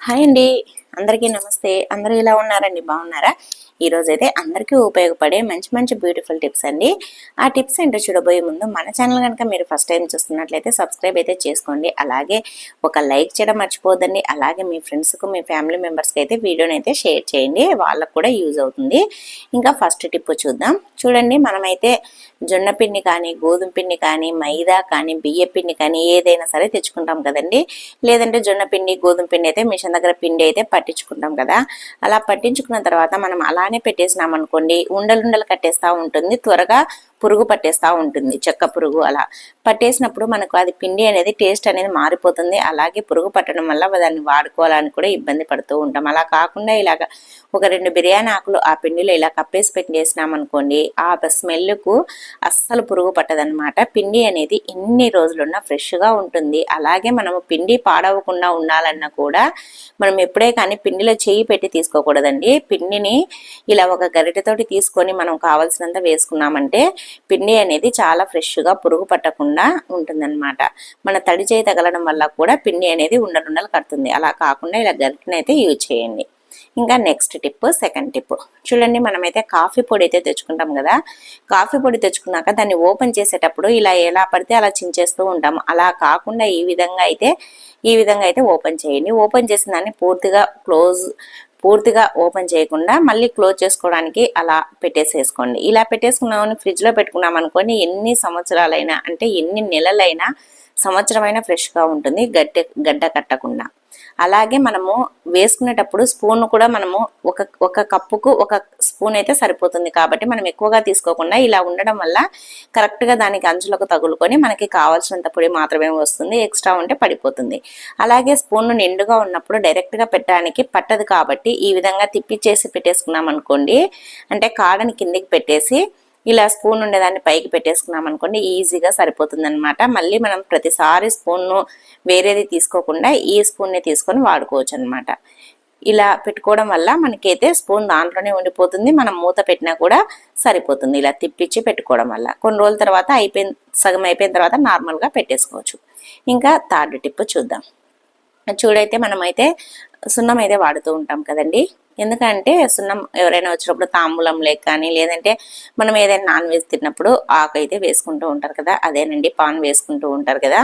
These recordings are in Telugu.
హాయ్ అండి అందరికీ నమస్తే. అందరూ ఇలా ఉన్నారండి? బాగున్నారా? ఈరోజు అయితే అందరికీ ఉపయోగపడే మంచి మంచి బ్యూటిఫుల్ టిప్స్ అండి. ఆ టిప్స్ ఏంటో చూడబోయే ముందు మన ఛానల్ కనుక మీరు ఫస్ట్ టైం చూస్తున్నట్లయితే సబ్స్క్రైబ్ అయితే చేసుకోండి. అలాగే ఒక లైక్ చేయడం మర్చిపోద్దండి అలాగే మీ ఫ్రెండ్స్కు మీ ఫ్యామిలీ మెంబర్స్కి అయితే వీడియోని అయితే షేర్ చేయండి. వాళ్ళకు కూడా యూజ్ అవుతుంది. ఇంకా ఫస్ట్ టిప్ చూద్దాం. చూడండి మనమైతే జొన్న పిండి కానీ గోధుమ పిండి కానీ మైదా కానీ బియ్య పిండి కానీ ఏదైనా సరే తెచ్చుకుంటాం కదండి. లేదంటే జొన్న పిండి గోధుమ పిండి అయితే మిషన్ దగ్గర పిండి అయితే పట్టించుకుంటాం కదా. అలా పట్టించుకున్న తర్వాత మనం అలానే పెట్టేసినాం అనుకోండి ఉండలుండలు కట్టేస్తా ఉంటుంది. త్వరగా పురుగు పట్టేస్తూ ఉంటుంది చెక్క పురుగు అలా. పట్టేసినప్పుడు మనకు అది పిండి అనేది టేస్ట్ అనేది మారిపోతుంది. అలాగే పురుగు పట్టడం వల్ల దాన్ని వాడుకోవాలని కూడా ఇబ్బంది పడుతూ ఉంటాం. అలా కాకుండా ఇలాగ ఒక రెండు బిర్యానీ ఆకులు ఆ పిండిలో ఇలా కప్పేసి పెట్టేసినాం అనుకోండి ఆ స్మెల్కు అస్సలు పురుగు పట్టదనమాట పిండి అనేది ఎన్ని రోజులున్నా ఫ్రెష్గా ఉంటుంది. అలాగే మనము పిండి పాడవకుండా ఉండాలన్నా కూడా మనం ఎప్పుడే కానీ పిండిలో చేయి పెట్టి తీసుకోకూడదండి. పిండిని ఇలా ఒక గరిటెతోటి తీసుకొని మనం కావాల్సినంత వేసుకున్నామంటే పిండి అనేది చాలా ఫ్రెష్గా పురుగు పట్టకుండా ఉంటుందన్నమాట. మన తడి చేయి తగలడం వల్ల కూడా పిండి అనేది ఉండలుండలు కడుతుంది. అలా కాకుండా ఇలా గరిటెనైతే యూజ్ చేయండి. ఇంకా నెక్స్ట్ టిప్ సెకండ్ టిప్. చూడండి మనమైతే కాఫీ పొడి అయితే తెచ్చుకుంటాం కదా. కాఫీ పొడి తెచ్చుకున్నాక దాన్ని ఓపెన్ చేసేటప్పుడు ఇలా ఎలా పడితే అలా చించేస్తూ ఉంటాం అలా కాకుండా ఈ విధంగా అయితే ఈ విధంగా అయితే ఓపెన్ చేయండి. ఓపెన్ చేసిన దాన్ని పూర్తిగా క్లోజ్ పూర్తిగా ఓపెన్ చేయకుండా మళ్ళీ క్లోజ్ చేసుకోవడానికి అలా పెట్టేసేసుకోండి. ఇలా పెట్టేసుకున్నామని ఫ్రిడ్జ్లో పెట్టుకున్నాం అనుకోండి ఎన్ని సంవత్సరాలైనా అంటే ఎన్ని నెలలైనా సంవత్సరమైనా ఫ్రెష్గా ఉంటుంది గడ్డ గడ్డ కట్టకుండా. అలాగే మనము వేసుకునేటప్పుడు స్పూన్ కూడా మనము ఒక ఒక కప్పుకు ఒక స్పూన్ అయితే సరిపోతుంది. కాబట్టి మనం ఎక్కువగా తీసుకోకుండా ఇలా ఉండడం వల్ల కరెక్ట్గా దానికి అంచులకు తగులుకొని మనకి కావాల్సినంత పొడి మాత్రమే వస్తుంది. ఎక్స్ట్రా ఉంటే పడిపోతుంది. అలాగే స్పూన్ నిండుగా ఉన్నప్పుడు డైరెక్ట్గా పెట్టడానికి పట్టదు కాబట్టి ఈ విధంగా తిప్పిచ్చేసి పెట్టేసుకున్నాం అనుకోండి అంటే కాడని కిందికి పెట్టేసి ఇలా స్పూన్ ఉండేదాన్ని పైకి పెట్టేసుకున్నాం అనుకోండి ఈజీగా సరిపోతుంది అనమాట మళ్ళీ మనం ప్రతిసారి స్పూన్ను వేరేది తీసుకోకుండా ఈ స్పూన్ని తీసుకొని వాడుకోవచ్చు అనమాట ఇలా పెట్టుకోవడం వల్ల మనకైతే స్పూన్ దాంట్లోనే ఉండిపోతుంది మనం మూత పెట్టినా కూడా సరిపోతుంది ఇలా తిప్పించి పెట్టుకోవడం వల్ల. కొన్ని రోజుల తర్వాత అయిపోయిన సగం అయిపోయిన తర్వాత నార్మల్గా పెట్టేసుకోవచ్చు. ఇంకా థర్డ్ టిప్ చూద్దాం. చూడైతే మనమైతే సున్నం అయితే వాడుతూ ఉంటాం కదండి. ఎందుకంటే సున్నం ఎవరైనా వచ్చినప్పుడు తాంబూలం లేక కానీ లేదంటే మనం ఏదైనా నాన్ వెజ్ తిన్నప్పుడు ఆకు అయితే వేసుకుంటూ ఉంటారు కదా అదేనండి పాన్ వేసుకుంటూ ఉంటారు కదా.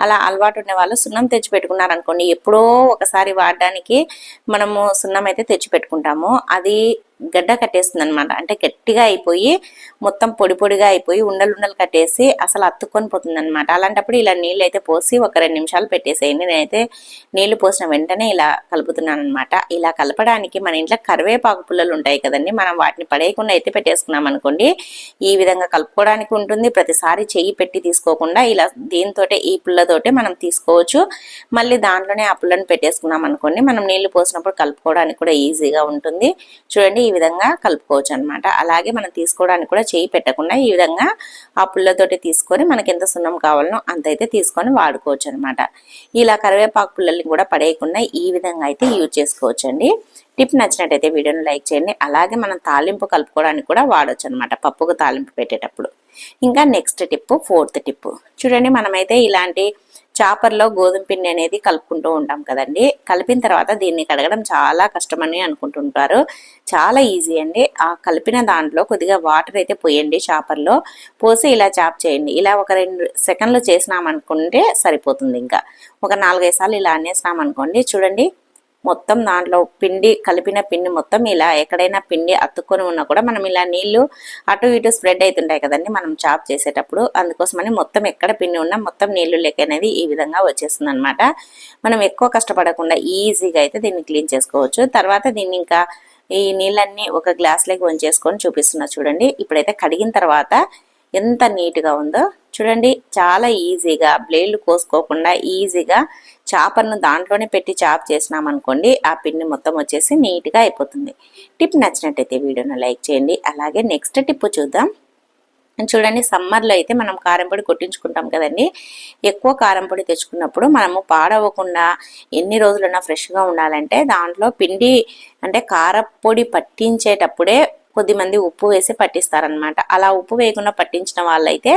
అలా అలవాటు ఉన్న వాళ్ళు సున్నం తెచ్చి పెట్టుకున్నారనుకోండి ఎప్పుడో ఒకసారి వాడడానికి మనము సున్నం అయితే తెచ్చి పెట్టుకుంటాము. అది గడ్డ కట్టేస్తుంది అనమాట అంటే గట్టిగా అయిపోయి మొత్తం పొడి పొడిగా అయిపోయి ఉండలు ఉండలు కట్టేసి అసలు అత్తుకొని పోతుంది అనమాట అలాంటప్పుడు ఇలా నీళ్ళు అయితే పోసి ఒక రెండు నిమిషాలు పెట్టేసేయండి. నేనైతే నీళ్ళు పోసిన వెంటనే ఇలా కలుపుతున్నాను అనమాట ఇలా కలపడానికి మన ఇంట్లో కరివేపాకు పుల్లలు ఉంటాయి కదండి. మనం వాటిని పడేయకుండా అయితే పెట్టేసుకున్నాం అనుకోండి ఈ విధంగా కలుపుకోవడానికి ఉంటుంది. ప్రతిసారి చెయ్యి పెట్టి తీసుకోకుండా ఇలా దీంతో ఈ పుల్లతోటే మనం తీసుకోవచ్చు. మళ్ళీ దాంట్లోనే ఆ పుల్లను పెట్టేసుకున్నాం అనుకోండి మనం నీళ్ళు పోసినప్పుడు కలుపుకోవడానికి కూడా ఈజీగా ఉంటుంది. చూడండి ఈ విధంగా కలుపుకోవచ్చు అనమాట అలాగే మనం తీసుకోవడానికి కూడా చేయి పెట్టకుండా ఈ విధంగా ఆ పుల్లతోటి తీసుకొని మనకి ఎంత సున్నం కావాలనో అంత అయితే తీసుకొని వాడుకోవచ్చు అనమాట ఇలా కరివేపాకు పుల్లల్ని కూడా పడేయకుండా ఈ విధంగా అయితే యూజ్ చేసుకోవచ్చండి. టిప్ నచ్చినట్టయితే వీడియోని లైక్ చేయండి. అలాగే మనం తాలింపు కలుపుకోవడానికి కూడా వాడచ్చు అనమాట పప్పుకు తాలింపు పెట్టేటప్పుడు. ఇంకా నెక్స్ట్ టిప్ ఫోర్త్ టిప్ చూడండి మనమైతే ఇలాంటి చాపర్లో గోధుమ పిండి అనేది కలుపుకుంటూ ఉంటాం కదండి. కలిపిన తర్వాత దీన్ని కడగడం చాలా కష్టమని అనుకుంటుంటారు. చాలా ఈజీ అండి. ఆ కలిపిన దాంట్లో కొద్దిగా వాటర్ అయితే పోయండి చాపర్లో. పోసి ఇలా చాప్ చేయండి. ఇలా ఒక రెండు సెకండ్లు చేసినామనుకుంటే సరిపోతుంది ఇంకా. ఒక నాలుగైదు సార్లు ఇలా అనేసినామనుకోండి. చూడండి మొత్తం దాంట్లో పిండి కలిపిన పిండి మొత్తం ఇలా ఎక్కడైనా పిండి అతుక్కొని ఉన్నా కూడా మనం ఇలా నీళ్ళు అటు ఇటు స్ప్రెడ్ అవుతుంటాయి కదండి మనం చాప్ చేసేటప్పుడు. అందుకోసమని మొత్తం ఎక్కడ పిండి ఉన్నా మొత్తం నీళ్ళు లెక్క అనేది ఈ విధంగా వచ్చేస్తుంది అనమాట మనం ఎక్కువ కష్టపడకుండా ఈజీగా అయితే దీన్ని క్లీన్ చేసుకోవచ్చు. తర్వాత దీన్ని ఇంకా ఈ నీళ్ళన్నీ ఒక గ్లాస్లోకి వంచేసుకొని చూపిస్తున్నా చూడండి. ఇప్పుడైతే కడిగిన తర్వాత ఎంత నీట్గా ఉందో. చూడండి చాలా ఈజీగా బ్లేడ్లు కోసుకోకుండా ఈజీగా చాపర్ను దాంట్లోనే పెట్టి చాప్ చేసినాం అనుకోండి ఆ పిండి మొత్తం వచ్చేసి నీట్గా అయిపోతుంది. టిప్ నచ్చినట్టయితే వీడియోను లైక్ చేయండి. అలాగే నెక్స్ట్ టిప్ చూద్దాం. చూడండి సమ్మర్లో అయితే మనం కారంపొడి కొట్టించుకుంటాం కదండి. ఎక్కువ కారంపొడి తెచ్చుకున్నప్పుడు మనము పాడవకుండా ఎన్ని రోజులైనా ఫ్రెష్గా ఉండాలంటే దాంట్లో పిండి అంటే కారపొడి పట్టించేటప్పుడే కొద్దిమంది ఉప్పు వేసి పట్టిస్తారనమాట అలా ఉప్పు వేయకుండా పట్టించిన వాళ్ళైతే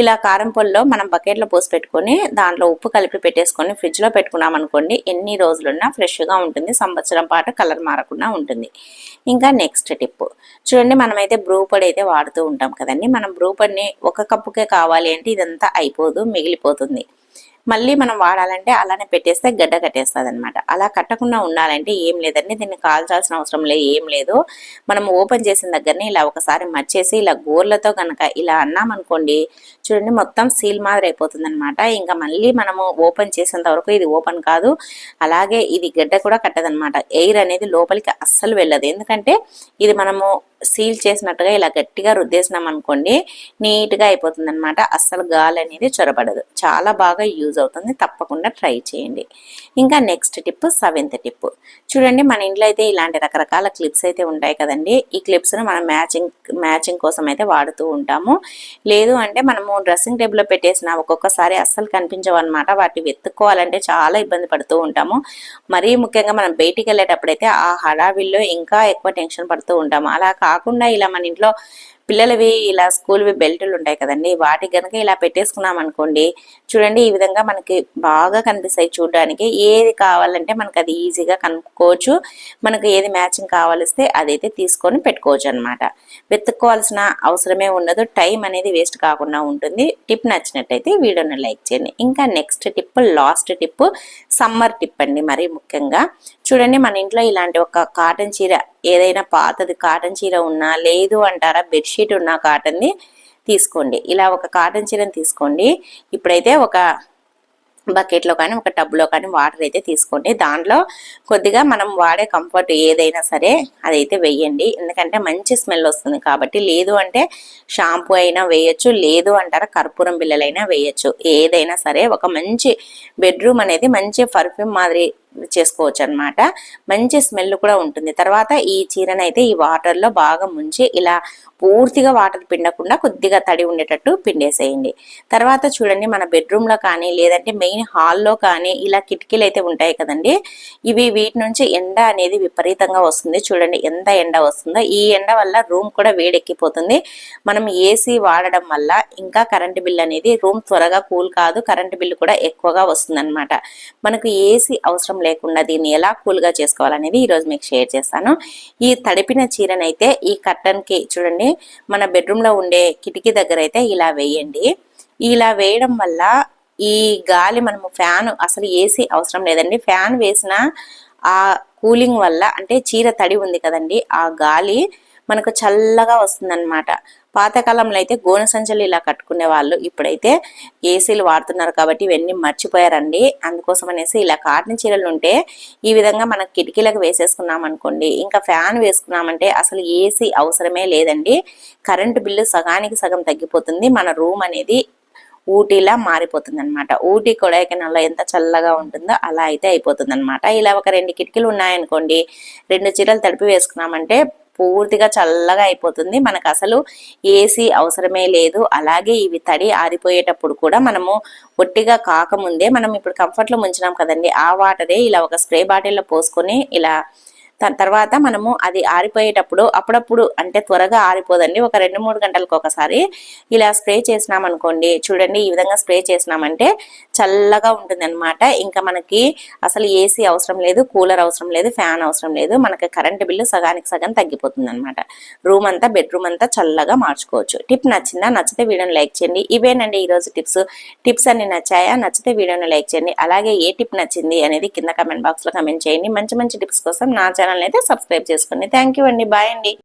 ఇలా కారం పొడిలో మనం బకెట్లో పోసి పెట్టుకొని దాంట్లో ఉప్పు కలిపి పెట్టేసుకొని ఫ్రిడ్జ్లో పెట్టుకున్నాం అనుకోండి ఎన్ని రోజులున్నా ఫ్రెష్గా ఉంటుంది సంవత్సరం పాటు కలర్ మారకుండా ఉంటుంది. ఇంకా నెక్స్ట్ టిప్. చూడండి మనమైతే బ్రూ పొడి అయితే వాడుతూ ఉంటాం కదండి. మనం బ్రూ పొడిని ఒక కప్పుకే కావాలి అంటే ఇదంతా అయిపోదు మిగిలిపోతుంది. మళ్ళీ మనం వాడాలంటే అలానే పెట్టేస్తే గడ్డ కట్టేస్తుంది అనమాట అలా కట్టకుండా ఉండాలంటే ఏం లేదండి. దీన్ని కాల్చాల్సిన అవసరం లేదు ఏం లేదు. మనం ఓపెన్ చేసిన దగ్గరనే ఇలా ఒకసారి మర్చేసి ఇలా గోర్లతో కనుక ఇలా అన్నామనుకోండి చూడండి మొత్తం సీల్ మాదిరి అయిపోతుంది అనమాట ఇంకా మళ్ళీ మనము ఓపెన్ చేసేంత వరకు ఇది ఓపెన్ కాదు. అలాగే ఇది గడ్డ కూడా కట్టదనమాట ఎయిర్ అనేది లోపలికి అస్సలు వెళ్ళదు. ఎందుకంటే ఇది మనము సీల్ చేసినట్టుగా ఇలా గట్టిగా రుద్దేసినాం అనుకోండి నీట్గా అయిపోతుంది అనమాట అస్సలు గాలి అనేది చొరబడదు. చాలా బాగా యూజ్ అవుతుంది. తప్పకుండా ట్రై చేయండి. ఇంకా నెక్స్ట్ టిప్ సెవెంత్ టిప్. చూడండి మన ఇంట్లో అయితే ఇలాంటి రకరకాల క్లిప్స్ అయితే ఉంటాయి కదండి. ఈ క్లిప్స్ను మనం మ్యాచింగ్ మ్యాచింగ్ కోసం అయితే వాడుతూ ఉంటాము. లేదు అంటే మనము డ్రెస్సింగ్ టేబుల్లో పెట్టేసిన ఒక్కొక్కసారి అస్సలు కనిపించవు అనమాట వాటిని వెతుక్కోవాలంటే చాలా ఇబ్బంది పడుతూ ఉంటాము. మరీ ముఖ్యంగా మనం బయటికి వెళ్ళేటప్పుడైతే ఆ హడావిల్లో ఇంకా ఎక్కువ టెన్షన్ పడుతూ ఉంటాము. అలా కాకుండా ఇలా మన ఇంట్లో పిల్లలవి ఇలా స్కూల్వి బెల్టులు ఉంటాయి కదండి. వాటి కనుక ఇలా పెట్టేసుకున్నాం అనుకోండి చూడండి ఈ విధంగా మనకి బాగా కనిపిస్తాయి చూడడానికి. ఏది కావాలంటే మనకి అది ఈజీగా కనుక్కోవచ్చు. మనకు ఏది మ్యాచింగ్ కావాలిస్తే అదైతే తీసుకొని పెట్టుకోవచ్చు అనమాట వెతుక్కోవాల్సిన అవసరమే ఉండదు. టైం అనేది వేస్ట్ కాకుండా ఉంటుంది. టిప్ నచ్చినట్టయితే వీడియోని లైక్ చేయండి. ఇంకా next tip last tip summer tip అండి మరీ ముఖ్యంగా. చూడండి మన ఇంట్లో ఇలాంటి ఒక కాటన్ చీర ఏదైనా పాతది కాటన్ చీర ఉన్నా లేదు అంటారా బెడ్షీట్ ఉన్న కాటన్ది తీసుకోండి. ఇలా ఒక కాటన్ చీరని తీసుకోండి. ఇప్పుడైతే ఒక బకెట్లో కానీ ఒక టబ్లో కానీ వాటర్ అయితే తీసుకోండి. దాంట్లో కొద్దిగా మనం వాడే కంఫర్ట్ ఏదైనా సరే అదైతే వేయండి. ఎందుకంటే మంచి స్మెల్ వస్తుంది కాబట్టి లేదు అంటే షాంపూ అయినా వేయచ్చు లేదు అంటారా కర్పూరం బిల్లలైనా వేయచ్చు. ఏదైనా సరే ఒక మంచి బెడ్రూమ్ అనేది మంచి పర్ఫ్యూమ్ మాదిరి చేసుకోవచ్చు అనమాట మంచి స్మెల్ కూడా ఉంటుంది. తర్వాత ఈ చీరనైతే ఈ వాటర్లో బాగా ముంచి ఇలా పూర్తిగా వాటర్ పిండకుండా కొద్దిగా తడి ఉండేటట్టు పిండేసేయండి. తర్వాత చూడండి మన బెడ్రూమ్లో కానీ లేదంటే మెయిన్ హాల్లో కానీ ఇలా కిటికీలు అయితే ఉంటాయి కదండి. ఇవి వీటి నుంచి ఎండ అనేది విపరీతంగా వస్తుంది. చూడండి ఎంత ఎండ వస్తుందో. ఈ ఎండ వల్ల రూమ్ కూడా వేడెక్కిపోతుంది. మనం ఏసీ వాడడం వల్ల ఇంకా కరెంటు బిల్ అనేది రూమ్ త్వరగా కూల్ కాదు. కరెంటు బిల్లు కూడా ఎక్కువగా వస్తుంది మనకు ఏసీ అవసరం లేకుండా దీన్ని ఎలా కూల్గా చేసుకోవాలనేది ఈరోజు మీకు షేర్ చేస్తాను. ఈ తడిపిన చీరనైతే ఈ కర్టన్కి చూడండి మన బెడ్రూమ్లో ఉండే కిటికీ దగ్గర అయితే ఇలా వేయండి. ఇలా వేయడం వల్ల ఈ గాలి మనము ఫ్యాన్ అసలు ఏసీ అవసరం లేదండి. ఫ్యాన్ వేసిన ఆ కూలింగ్ వల్ల అంటే చీర తడి ఉంది కదండి ఆ గాలి మనకు చల్లగా వస్తుందన్నమాట. పాతకాలంలో అయితే గోనె సంచులు ఇలా కట్టుకునే వాళ్ళు ఇప్పుడైతే ఏసీలు వాడుతున్నారు కాబట్టి ఇవన్నీ మర్చిపోయారండి. అందుకోసం అనేసి ఇలా కాటన్ చీరలు ఉంటే ఈ విధంగా మనం కిటికీలకు వేసేసుకున్నాం అనుకోండి ఇంకా ఫ్యాన్ వేసుకున్నామంటే అసలు ఏసీ అవసరమే లేదండి. కరెంటు బిల్లు సగానికి సగం తగ్గిపోతుంది. మన రూమ్ అనేది ఊటీలా మారిపోతుంది అనమాట ఊటీ కొడైకెనాల్లో ఎంత చల్లగా ఉంటుందో అలా అయితే అయిపోతుంది అనమాట ఇలా ఒక రెండు కిటికీలు ఉన్నాయనుకోండి రెండు చీరలు తడిపి వేసుకున్నామంటే పూర్తిగా చల్లగా అయిపోతుంది. మనకు అసలు ఏసీ అవసరమే లేదు. అలాగే ఇవి తడి ఆరిపోయేటప్పుడు కూడా మనము ఒట్టిగా కాకముందే మనం ఇప్పుడు కంఫర్ట్లో ముంచినాం కదండి. ఆ వాటరే ఇలా ఒక స్ప్రే బాటిల్లో పోసుకొని ఇలా తర్వాత మనము అది ఆరిపోయేటప్పుడు అప్పుడప్పుడు అంటే త్వరగా ఆరిపోదండి. ఒక రెండు మూడు గంటలకు ఒకసారి ఇలా స్ప్రే చేసినామనుకోండి చూడండి ఈ విధంగా స్ప్రే చేసినామంటే చల్లగా ఉంటుంది అనమాట ఇంకా మనకి అసలు ఏసీ అవసరం లేదు కూలర్ అవసరం లేదు ఫ్యాన్ అవసరం లేదు. మనకి కరెంటు బిల్లు సగానికి సగం తగ్గిపోతుంది అనమాట రూమ్ అంతా బెడ్రూమ్ అంతా చల్లగా మార్చుకోవచ్చు. టిప్ నచ్చిందా? నచ్చితే వీడియోని లైక్ చేయండి. ఇవేనండి ఈరోజు టిప్స్. టిప్స్ అన్ని నచ్చాయా? నచ్చితే వీడియోని లైక్ చేయండి. అలాగే ఏ టిప్ నచ్చింది అనేది కింద కమెంట్ బాక్స్లో కమెంట్ చేయండి. మంచి మంచి టిప్స్ కోసం నా ఛానల్ అయితే సబ్స్క్రైబ్ చేసుకోండి. థ్యాంక్ అండి. బాయ్ అండి.